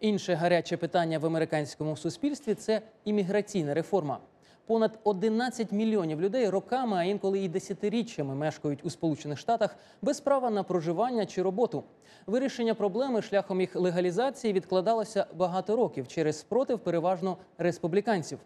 Інше гаряче питання в американському суспільстві це імміграційна реформа. Понад 11 мільйонів людей роками, а інколи і десятиріччями мешкають у Сполучених Штатах без права на проживання чи роботу. Вирішення проблеми шляхом їх легалізації відкладалося багато років через спротив переважно республіканців.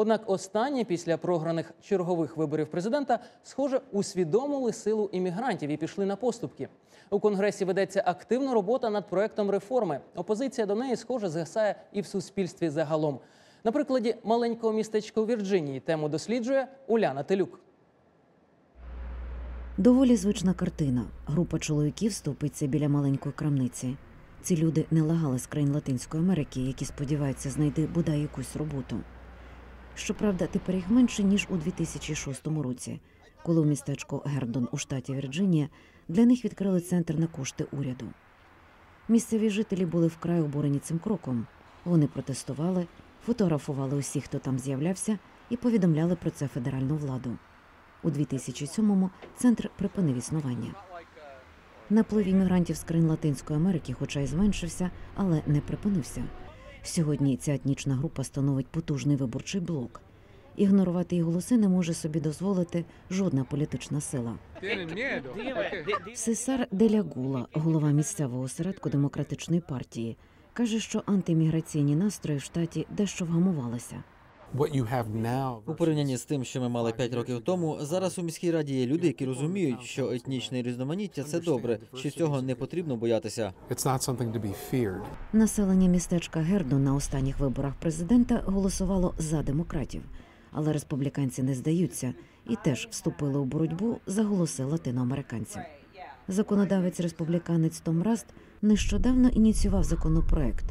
Однак останні після програних чергових виборів президента, схоже, усвідомили силу іммігрантів і пішли на поступки. У конгресі ведеться активна робота над проектом реформи. Опозиція до неї, схоже, згасає і в суспільстві загалом. На прикладі маленького містечка у Вірджинії тему досліджує Уляна Телюк. Доволі звична картина. Група чоловіків стовпиться біля маленької крамниці. Ці люди нелегали з країн Латинської Америки, які сподіваються знайти бодай якусь роботу. Щоправда, тепер їх менше ніж у 2006 році, коли у містечку Гердон у штаті Вірджинія для них відкрили центр на кошти уряду. Місцеві жителі були вкрай обурені цим кроком. Вони протестували, фотографували усіх, хто там з'являвся, і повідомляли про це федеральну владу. У 2007-му центр припинив існування. Наплив іммігрантів з країн Латинської Америки, хоча й зменшився, але не припинився. Сьогодні ця етнічна група становить потужний виборчий блок. Ігнорувати її голоси не може собі дозволити жодна політична сила. Сесар Делягула, голова місцевого осередку демократичної партії, каже, що антиміграційні настрої в штаті дещо вгамувалися. What you have now У порівнянні з тим, що ми мали 5 років тому, зараз у міській раді є люди, які розуміють, що етнічне різноманіття це добре, що цього не потрібно боятися. it's not something to be feared. Населення містечка Гердон на останніх виборах президента голосувало за демократів, але республіканці не здаються і теж вступили у боротьбу за голоси латиноамериканців. Законодавець республіканець Том Раст нещодавно ініціював законопроект,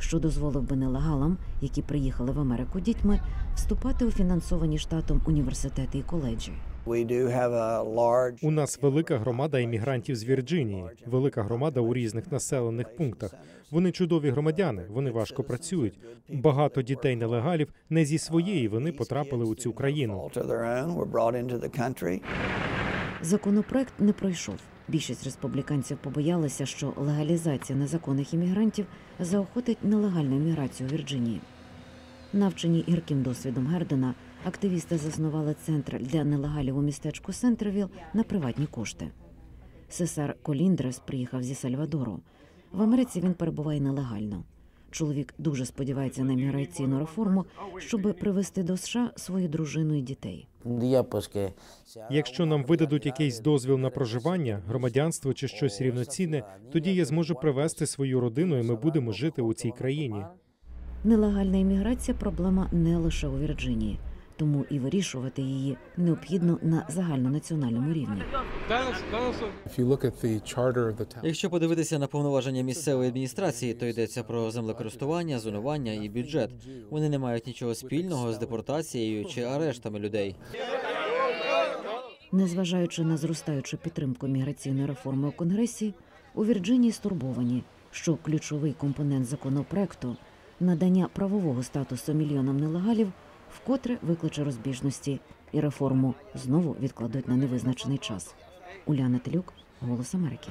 що дозволив би нелегалам, які приїхали в Америку дітьми, вступати у фінансовані штатом університети і коледжі. У нас велика громада іммігрантів з Вірджинії, велика громада у різних населених пунктах. Вони чудові громадяни, вони важко працюють. Багато дітей нелегалів не зі своєї вини потрапили у цю країну. Законопроект не пройшов. Більшість республіканців побоялися, що легалізація незаконних іммігрантів заохотить нелегальну імміграцію Вірджинії. Навчені гірким досвідом Гердена, активісти заснували центр для нелегалів у містечку Сентервіл на приватні кошти. Сесар Коліндрес приїхав зі Сальвадору. В Америці він перебуває нелегально. Чоловік дуже сподівається на міграційну реформу, щоб привезти до США свою дружину і дітей. Якщо нам видадуть якийсь дозвіл на проживання, громадянство чи щось рівноцінне, тоді я зможу привезти свою родину, і ми будемо жити у цій країні. Нелегальна імміграція проблема не лише у Вірджинії, тому і вирішувати її необхідно на загальнонаціональному рівні. Якщо подивитися на повноваження місцевої адміністрації, то йдеться про землекористування, зонування і бюджет. Вони не мають нічого спільного з депортацією чи арештами людей. Незважаючи на зростаючу підтримку міграційної реформи у Конгресі, у Вірджинії стурбовані, що ключовий компонент законопроекту надання правового статусу мільйонам нелегалів вкотре викличе розбіжності, і реформу знову відкладуть на невизначений час. Уляна Телюк, Голос Америки.